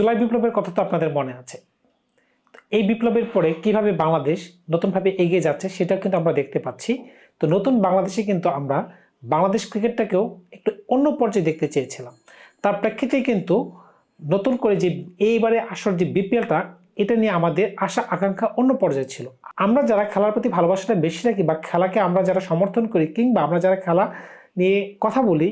জুলাই বিপ্লবের কথা তো আপনাদের মনে আছে। এই বিপ্লবের পরে কীভাবে বাংলাদেশ নতুনভাবে এগিয়ে যাচ্ছে সেটাও কিন্তু আমরা দেখতে পাচ্ছি। তো নতুন বাংলাদেশে কিন্তু আমরা বাংলাদেশ ক্রিকেটটাকেও একটু অন্য পর্যায়ে দেখতে চেয়েছিলাম। তার প্রেক্ষিতে কিন্তু নতুন করে যে এইবারে আসর যে বিপিএলটা, এটা নিয়ে আমাদের আশা, আকাঙ্ক্ষা অন্য পর্যায়ে ছিল। আমরা যারা খেলার প্রতি ভালোবাসাটা বেশি রাখি বা খেলাকে আমরা যারা সমর্থন করি কিংবা আমরা যারা খেলা নিয়ে কথা বলি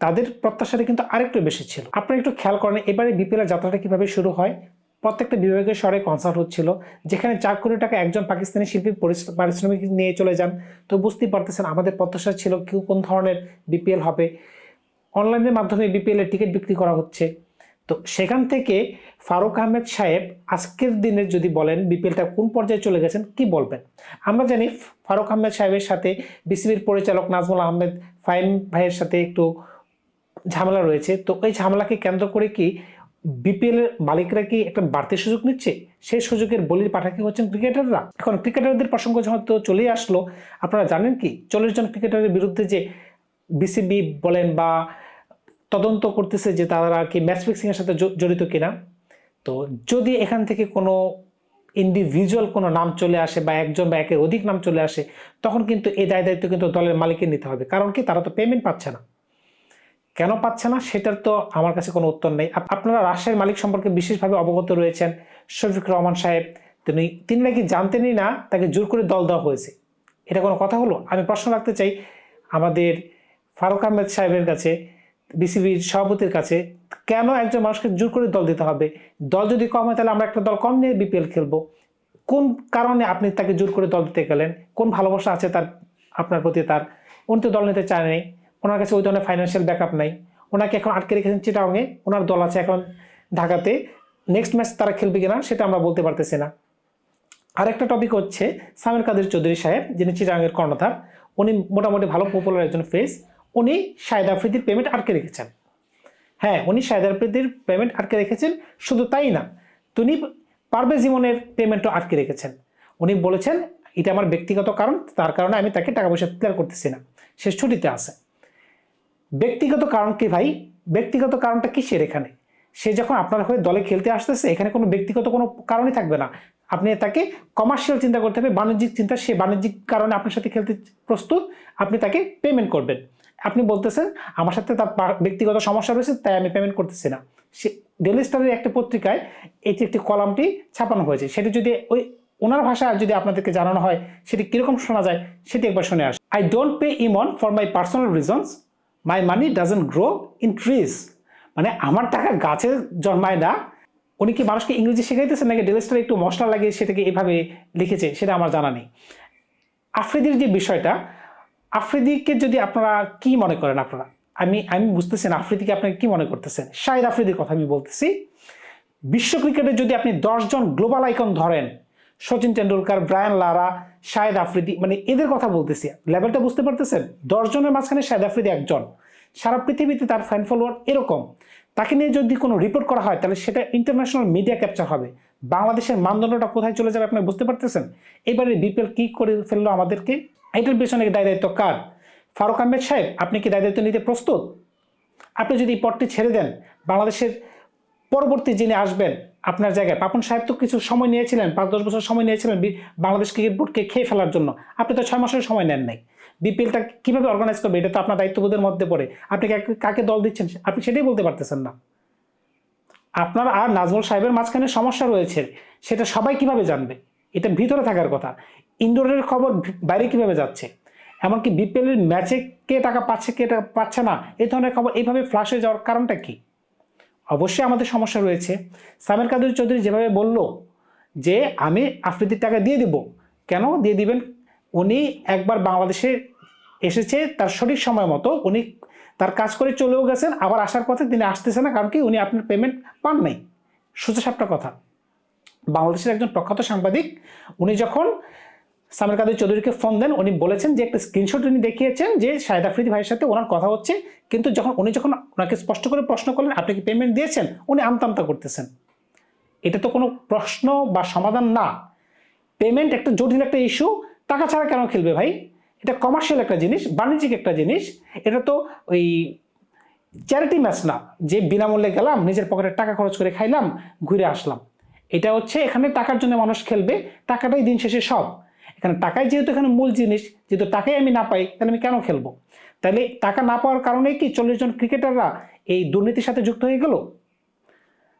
তাদের প্রত্যাশাটা কিন্তু আরেকটু বেশি ছিল। আপনারা একটু খেয়াল করেন, এবারে বিপিএল এর যাত্রাটা কীভাবে শুরু হয়? প্রত্যেকটা বিভাগের শহরে কনসার্ট হচ্ছিল, যেখানে চার কোটি টাকা একজন পাকিস্তানি শিল্পী পারিশ্রমিক নিয়ে চলে যান। তো বুঝতেই পারতেছেন আমাদের প্রত্যাশা ছিল কেউ কোন ধরনের বিপিএল হবে। অনলাইনের মাধ্যমে বিপিএল এর টিকিট বিক্রি করা হচ্ছে। তো সেখান থেকে ফারুক আহমেদ সাহেব আজকের দিনে যদি বলেন বিপিএলটা কোন পর্যায়ে চলে গেছেন, কি বলবেন? আমরা জানি ফারুক আহমেদ সাহেবের সাথে বিসিবির পরিচালক নাজমুল আহমেদ ফাইম ভাইয়ের সাথে একটু ঝামেলা রয়েছে। তো এই ঝামেলাকে কেন্দ্র করে কি বিপিএল এর মালিকরা কি একটা বাড়তি সুযোগ নিচ্ছে? সেই সুযোগের বলির পাঠাকি হচ্ছেন ক্রিকেটাররা। এখন ক্রিকেটারদের প্রসঙ্গ যখন তো চলেই আসলো, আপনারা জানেন কি? চল্লিশ জন ক্রিকেটারের বিরুদ্ধে যে বিসিবি বলেন বা তদন্ত করতেছে যে তারা কি ম্যাচ ফিক্সিং এর সাথে জড়িত কিনা? তো যদি এখান থেকে কোনো ইন্ডিভিজুয়াল কোনো নাম চলে আসে বা একজন বা একের অধিক নাম চলে আসে, তখন কিন্তু এই দায় দায়িত্ব কিন্তু দলের মালিকের নিতে হবে। কারণ কি? তারা তো পেমেন্ট পাচ্ছে না। কেন পাচ্ছে না সেটার তো আমার কাছে কোনো উত্তর নেই। আপনারা রাজশাহীর মালিক সম্পর্কে বিশেষভাবে অবগত রয়েছেন। শফিক রহমান সাহেব, তিনি তিনি নাকি জানতেনই না তাকে জোর করে দল দেওয়া হয়েছে। এটা কোনো কথা হলো? আমি প্রশ্ন রাখতে চাই, আমাদের ফারুক আহমেদ সাহেবের কাছে, বিসিবির সভাপতির কাছে, কেন একজন মানুষকে জোর করে দল দিতে হবে? দল যদি কম হয় তাহলে আমরা একটা দল কম নিয়ে বিপিএল খেলব। কোন কারণে আপনি তাকে জোর করে দল দিতে গেলেন? কোন ভালোবাসা আছে তার, আপনার প্রতি তার? উনি তো দল নিতে চায়নি ওনার কাছে ওই ধরনের ফাইন্যান্সিয়াল ব্যাকআপ নাই। ওনাকে এখন আটকে রেখেছেন চিটাংয়ে ওনার দল আছে এখন ঢাকাতে। নেক্সট ম্যাচ তারা খেলবে কিনা সেটা আমরা বলতে পারতেছি না। আরেকটা টপিক হচ্ছে সামির কাদের চৌধুরী সাহেব, যিনি চিটাংয়ের কর্ণধার, উনি মোটামুটি ভালো পপুলার একজন ফেস উনি শাহেদ আফ্রিদির পেমেন্ট আটকে রেখেছেন। হ্যাঁ উনি শাহেদ আফ্রিদির পেমেন্ট আটকে রেখেছেন, শুধু তাই না, তিনি পারভেজ জীবনের পেমেন্টও আটকে রেখেছেন। উনি বলেছেন, এটা আমার ব্যক্তিগত কারণ, তার কারণে আমি তাকে টাকা পয়সা ক্লিয়ার করতেছি না। সে ছুটিতে আছে। ব্যক্তিগত কারণ কি ভাই? ব্যক্তিগত কারণটা কিসের এখানে? সে যখন আপনার হয়ে দলে খেলতে আসতেছে, এখানে কোনো ব্যক্তিগত কোনো কারণই থাকবে না। আপনি তাকে কমার্শিয়াল চিন্তা করতে হবে, বাণিজ্যিক চিন্তা, সে বাণিজ্যিক কারণে আপনার সাথে খেলতে প্রস্তুত, আপনি তাকে পেমেন্ট করবেন। আপনি বলতেছেন, আমার সাথে তার ব্যক্তিগত সমস্যা রয়েছে, তাই আমি পেমেন্ট করতেছি না। সে ডেলি স্টারের একটা পত্রিকায় এটি একটি কলামটি ছাপানো হয়েছে। সেটি যদি ওই ওনার ভাষা যদি আপনাদেরকে জানানো হয়, সেটি কীরকম শোনা যায়, সেটি একবার শুনে আস I don't pay Emon for my personal reasons my money doesn't grow in trees মানে আমার টাকা গাছে জন্মায় না। উনি কি মানুষকে ইংরেজি শেখাইতেছেন নাকি ডেলিস্টার একটু মশলা লাগিয়ে সেটাকে এভাবে লিখেছে, সেটা আমার জানা নেই। আফ্রিদির যে বিষয়টা, আফ্রিদিকে যদি আপনারা কি মনে করেন আপনারা? আমি আমি বুঝতেছি না আফ্রিদিকে আপনারা কি মনে করতেছেন। শাহিদ আফ্রিদির কথা আমি বলতেছি। বিশ্ব ক্রিকেটে যদি আপনি দশজন গ্লোবাল আইকন ধরেন সচিন টেন্ডুলকার ব্রায়ান লারা শাহেদ আফ্রিদি মানে এদের কথা বলতেছি। লেভেলটা বুঝতে পারতেছেন? দশজনের মাঝখানে শাহেদ আফ্রিদি একজন। সারা পৃথিবীতে তার ফ্যান ফলোয়ার এরকম। তাকে নিয়ে যদি কোনো রিপোর্ট করা হয়, তাহলে সেটা ইন্টারন্যাশনাল মিডিয়া ক্যাপচার হবে। বাংলাদেশের মানদণ্ডটা কোথায় চলে যাবে আপনি বুঝতে পারতেছেন? এবারে বিপিএল কি করে ফেলল আমাদেরকে? এটার পেছনে দায় দায়িত্ব কার? ফারুক আহমেদ সাহেব, আপনি কি দায় দায়িত্ব নিতে প্রস্তুত? আপনি যদি এই পথটি ছেড়ে দেন, বাংলাদেশের পরবর্তী যিনি আসবেন আপনার জায়গায়। পাপন সাহেব তো কিছু সময় নিয়েছিলেন, পাঁচ দশ বছর সময় নিয়েছিলেন বাংলাদেশ ক্রিকেট বোর্ডকে খেয়ে ফেলার জন্য। আপনি তো ছয় মাসের সময় নেন নাই। বিপিএলটা কীভাবে অর্গানাইজ করবে? এটা তো আপনার দায়িত্ববোধের মধ্যে পড়ে। আপনি কাকে- দল দিচ্ছেন? আপনি সেটাই বলতে পারতেছেন না। আপনার আর নাজমুল সাহেবের মাঝখানে সমস্যা রয়েছে। সেটা সবাই কীভাবে জানবে? এটা ভিতরে থাকার কথা। ইনডোরের খবর বাইরে কীভাবে যাচ্ছে? এমনকি বিপিএল এর ম্যাচে কে টাকা পাচ্ছে, কে টাকা পাচ্ছে না, এই ধরনের খবর এইভাবে ফ্লাশ হয়ে যাওয়ার কারণটা কি? অবশ্যই আমাদের সমস্যা রয়েছে। সামের কাদের চৌধুরী যেভাবে বলল যে, আমি আফ্রিদির টাকা দিয়ে দিব। কেন দিয়ে দিবেন? উনি একবার বাংলাদেশে এসেছে তার সঠিক সময় মতো। উনি তার কাজ করে চলেও গেছেন, আবার আসার পথে তিনি আসতেছে না কারণ কি উনি আপনার পেমেন্ট পান নাই। সোজা সাপটা কথা। বাংলাদেশের একজন প্রখ্যাত সাংবাদিক, উনি যখন সামির কাদের চৌধুরীকে ফোন দেন। উনি বলেছেন যে, একটা স্ক্রিনশট উনি দেখিয়েছেন যে শাহেদ আফ্রিদি ভাইয়ের সাথে ওনার কথা হচ্ছে। কিন্তু যখন, উনি যখন ওনাকে স্পষ্ট করে প্রশ্ন করলেন, আপনি কি পেমেন্ট দিয়েছেন? উনি আমতামতা করতেছেন। এটা তো কোনো প্রশ্ন বা সমাধান না। পেমেন্ট একটা জটিল একটা ইস্যু টাকা ছাড়া কেন খেলবে ভাই? এটা কমার্শিয়াল একটা জিনিস, বাণিজ্যিক একটা জিনিস। এটা তো ওই চ্যারিটি ম্যাচ না। যে বিনামূল্যে গেলাম, নিজের পকেটে টাকা খরচ করে খাইলাম, ঘুরে আসলাম। এটা হচ্ছে এখানে টাকার জন্য মানুষ খেলবে। টাকাটাই দিন শেষে সব। এখানে টাকাই যেহেতু এখানে মূল জিনিস, যেহেতু টাকাই আমি না পাই, তাহলে আমি কেন খেলব? তাহলে টাকা না পাওয়ার কারণে কি চল্লিশ জন ক্রিকেটাররা এই দুর্নীতির সাথে যুক্ত হয়ে গেল?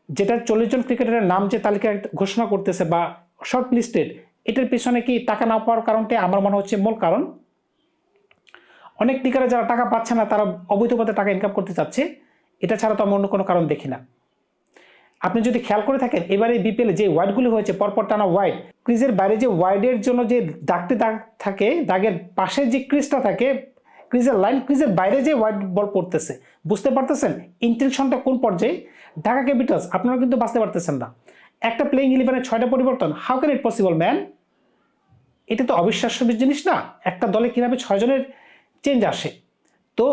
যেটা চল্লিশ জন ক্রিকেটারের নাম যে তালিকায় ঘোষণা করতেছে বা শর্ট লিস্টেড এটার পিছনে কি টাকা না পাওয়ার কারণটা আমার মনে হচ্ছে মূল কারণ? অনেক ক্রিকেটার যারা টাকা পাচ্ছে না, তারা অবৈধ পথে টাকা ইনকাম করতে চাচ্ছে। এটা ছাড়া তো আমি অন্য কোনো কারণ দেখি না। আপনি যদি খেয়াল করে থাকেন, এবারে বিপিএল যে ওয়াইডগুলি হয়েছে, পরপর টানা ওয়াইড ক্রিজের বাইরে যে ওয়াইডের জন্য যে দাগটি দাগ থাকে, দাগের পাশে যে ক্রিজটা থাকে, ক্রিজের লাইন ক্রিজের বাইরে যে ওয়াইড বল পড়তেছে, বুঝতে পারতেছেন ইন্টেনশনটা কোন পর্যায়ে? ঢাকা ক্যাপিটালস আপনারা কিন্তু বাঁচতে পারতেছেন না। একটা প্লেইং ইলেভেনের ছয়টা পরিবর্তন how can it possible man এটা তো অবিশ্বাস্য জিনিস না, একটা দলে কীভাবে ছয়জনের চেঞ্জ আসে? তো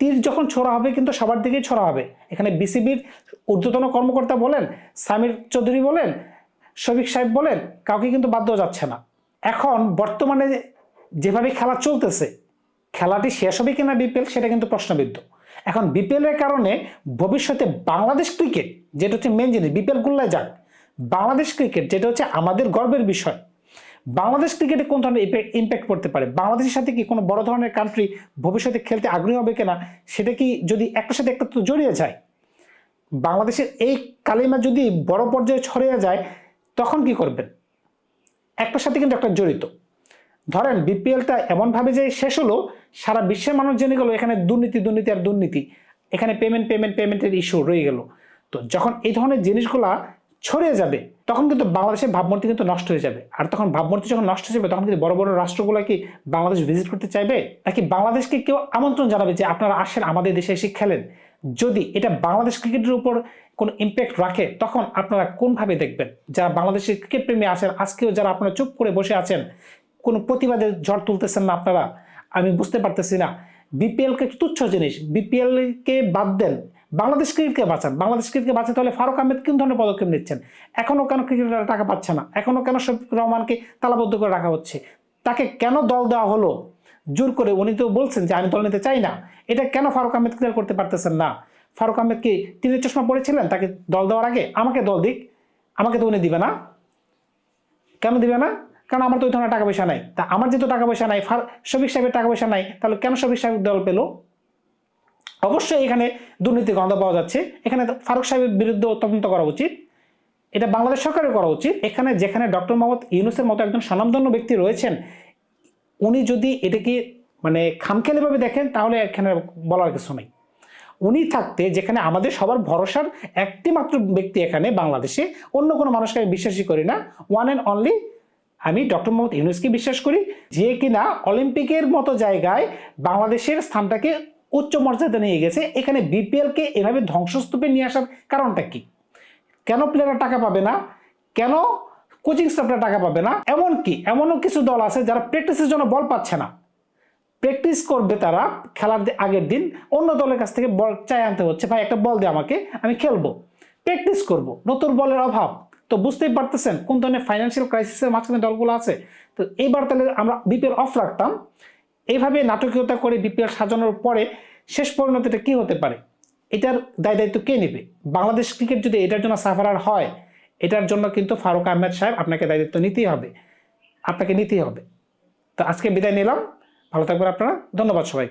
তীর যখন ছোড়া হবে কিন্তু সবার দিকেই ছোড়া হবে। এখানে বিসিবির ঊর্ধ্বতন কর্মকর্তা বলেন, সামির চৌধুরী বলেন, শফিক সাহেব বলেন, কাউকে কিন্তু দেওয়া যাচ্ছে না। এখন বর্তমানে যেভাবে খেলা চলতেছে, খেলাটি শেষ হবে কিনা বিপিএল সেটা কিন্তু প্রশ্নবিদ্ধ। এখন বিপিএলের কারণে ভবিষ্যতে বাংলাদেশ ক্রিকেট, যেটা হচ্ছে মেন জিনিস, বিপিএল গুল্লায় যাক, বাংলাদেশ ক্রিকেট, যেটা হচ্ছে আমাদের গর্বের বিষয় বাংলাদেশ ক্রিকেটে কোন ধরনের ইম্প্যাক্ট পড়তে পারে? বাংলাদেশের সাথে কি কোনো বড় ধরনের কান্ট্রি ভবিষ্যতে খেলতে আগ্রহী হবে কিনা, সেটা কি যদি একটার সাথে একটা তো জড়িয়ে যায়, বাংলাদেশের এই কালিমা যদি বড় পর্যায়ে ছড়িয়ে যায়, তখন কি করবেন? একটার সাথে কিন্তু একটা জড়িত। ধরেন বিপিএলটা এমনভাবে যে শেষ হলো, সারা বিশ্বের মানুষ জেনে গেল এখানে দুর্নীতি দুর্নীতি আর দুর্নীতি। এখানে পেমেন্ট পেমেন্ট পেমেন্টের ইস্যু রয়ে গেল। তো যখন এই ধরনের জিনিসগুলা ছড়িয়ে যাবে, তখন কিন্তু বাংলাদেশের ভাবমূর্তি কিন্তু নষ্ট হয়ে যাবে। আর তখন ভাবমূর্তি যখন নষ্ট হয়ে যাবে, তখন কিন্তু বড় বড় রাষ্ট্রগুলো কি বাংলাদেশ ভিজিট করতে চাইবে? নাকি বাংলাদেশকে কেউ আমন্ত্রণ জানাবে যে আপনারা আসেন, আমাদের দেশে এসে খেলেন? যদি এটা বাংলাদেশ ক্রিকেটের উপর কোনো ইম্প্যাক্ট রাখে, তখন আপনারা কোনভাবে দেখবেন? যারা বাংলাদেশের ক্রিকেট প্রেমী আছেন, আজকেও যারা আপনারা চুপ করে বসে আছেন, কোনো প্রতিবাদের ঝড় তুলতেছেন না আপনারা? আমি বুঝতে পারতেছি না। বিপিএলকে তুচ্ছ জিনিস। বিপিএলকে বাদ দেন। বাংলাদেশ ক্রিকেটকে বাঁচান। বাংলাদেশ ক্রিকেটকে বাঁচাতে হলে ফারুক আহমেদ কোন ধরনের পদক্ষেপ নিচ্ছেন? এখনও কেন ক্রিকেটাররা টাকা পাচ্ছে না? এখনও কেন শফিক রহমানকে তালাবদ্ধ করে রাখা হচ্ছে? তাকে কেন দল দেওয়া হলো? জোর করে উনি তো বলছেন যে, আমি দল নিতে চাই না। এটা কেন ফারুক আহমেদ ক্লিয়ার করতে পারতেছেন না? ফারুক আহমেদ কি তিনি চশমা পড়েছিলেন তাকে দল দেওয়ার আগে? আমাকে দল দিক। আমাকে তো উনি দিবে না। কেন দিবে না? কারণ আমার তো ওই ধরনের টাকা পয়সা নাই। তা আমার যেহেতু টাকা পয়সা নাই, ফার শফিক সাহেবের টাকা পয়সা নাই, তাহলে কেন শফিক সাহেব দল পেল? অবশ্যই এখানে দুর্নীতি গন্ধ পাওয়া যাচ্ছে। এখানে ফারুক সাহেবের বিরুদ্ধে তদন্ত করা উচিত। এটা বাংলাদেশ সরকারের করা উচিত। এখানে যেখানে ডক্টর মোহাম্মদ ইউনুসের মতো একজন স্বনামধন্য ব্যক্তি রয়েছেন, উনি যদি এটাকে মানে খামখেয়ালিভাবে দেখেন, তাহলে এখানে বলার কিছু নেই। উনি থাকতে যেখানে আমাদের সবার ভরসার একটি মাত্র ব্যক্তি এখানে বাংলাদেশে, অন্য কোনো মানুষকে আমি বিশ্বাসই করি না। ওয়ান অ্যান্ড অনলি আমি ডক্টর মোহাম্মদ ইউনুসকে বিশ্বাস করি যে কিনা অলিম্পিকের মতো জায়গায় বাংলাদেশের স্থানটাকে উচ্চ মর্যাদা নিয়ে গেছে, এখানে বিপিএলকে এভাবে ধ্বংসস্তূপে নিয়ে আসার কারণটা কি? কেন প্লেয়াররা টাকা পাবে না? কেন কোচিং স্টাফরা টাকা পাবে না? এমন কি? এমনও কিছু দল আছে যারা প্র্যাকটিসের জন্য বল পাচ্ছে না। প্র্যাকটিস করবে তারা খেলার আগের দিন, অন্য দলের কাছ থেকে বল চাই আনতে হচ্ছে, ভাই, একটা বল দে আমাকে, আমি খেলব। প্র্যাকটিস করব, নতুন বলের অভাব। তো বুঝতেই পারতেছেন কোন ধরনের ফাইন্যান্সিয়াল ক্রাইসিসের মাঝখানে দলগুলো আছে? তো এইবার তাহলে আমরা বিপিএল অফ রাখতাম। এইভাবে নাটকীয়তা করে বিপিএল সাজানোর পরে শেষ পরিণতিটা কী হতে পারে? এটার দায় দায়িত্ব কে নেবে? বাংলাদেশ ক্রিকেট যদি এটার জন্য সাফারার হয়, এটার জন্য কিন্তু ফারুক আহমেদ সাহেব আপনাকে দায়িত্ব নিতেই হবে। আপনাকে নিতেই হবে। তো আজকে বিদায় নিলাম। ভালো থাকবেন আপনারা। ধন্যবাদ সবাইকে।